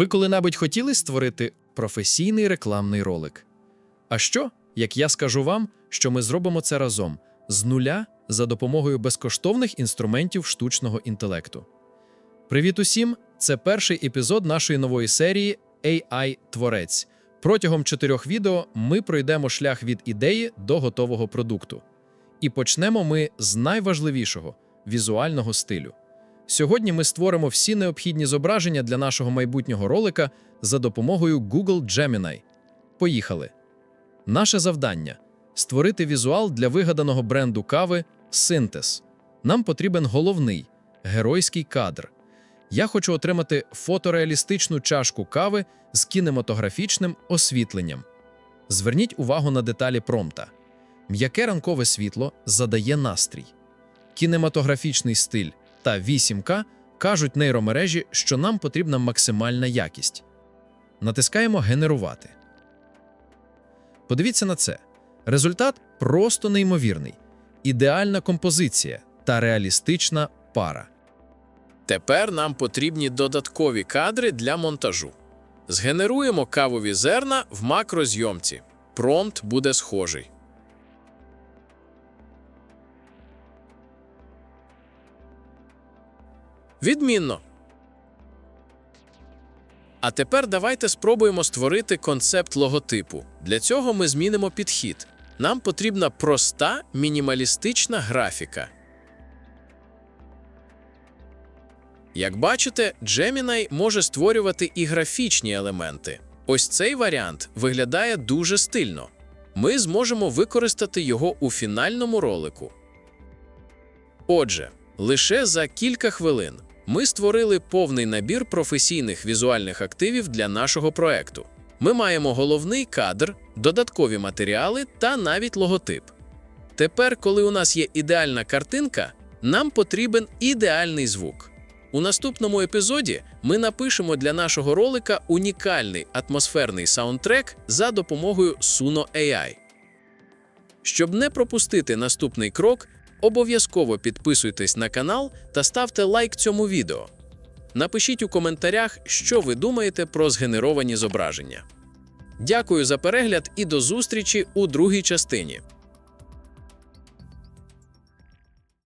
Ви коли-небудь хотіли створити професійний рекламний ролик? А що, як я скажу вам, що ми зробимо це разом з нуля за допомогою безкоштовних інструментів штучного інтелекту? Привіт усім! Це перший епізод нашої нової серії AI Творець. Протягом чотирьох відео ми пройдемо шлях від ідеї до готового продукту. І почнемо ми з найважливішого візуального стилю. Сьогодні ми створимо всі необхідні зображення для нашого майбутнього ролика за допомогою Google Gemini. Поїхали! Наше завдання створити візуал для вигаданого бренду кави Синтез. Нам потрібен головний геройський кадр. Я хочу отримати фотореалістичну чашку кави з кінематографічним освітленням. Зверніть увагу на деталі промпта. М'яке ранкове світло задає настрій. Кінематографічний стиль та 8К кажуть нейромережі, що нам потрібна максимальна якість. Натискаємо Генерувати. Подивіться на це. Результат просто неймовірний. Ідеальна композиція та реалістична пара. Тепер нам потрібні додаткові кадри для монтажу. Згенеруємо кавові зерна в макрозйомці. Промпт буде схожий. Відмінно. А тепер давайте спробуємо створити концепт логотипу. Для цього ми змінимо підхід. Нам потрібна проста мінімалістична графіка. Як бачите, Gemini може створювати і графічні елементи. Ось цей варіант виглядає дуже стильно. Ми зможемо використати його у фінальному ролику. Отже, лише за кілька хвилин ми створили повний набір професійних візуальних активів для нашого проекту. Ми маємо головний кадр, додаткові матеріали та навіть логотип. Тепер, коли у нас є ідеальна картинка, нам потрібен ідеальний звук. У наступному епізоді ми напишемо для нашого ролика унікальний атмосферний саундтрек за допомогою Suno AI. Щоб не пропустити наступний крок, обов'язково підписуйтесь на канал та ставте лайк цьому відео. Напишіть у коментарях, що ви думаєте про згенеровані зображення. Дякую за перегляд і до зустрічі у другій частині.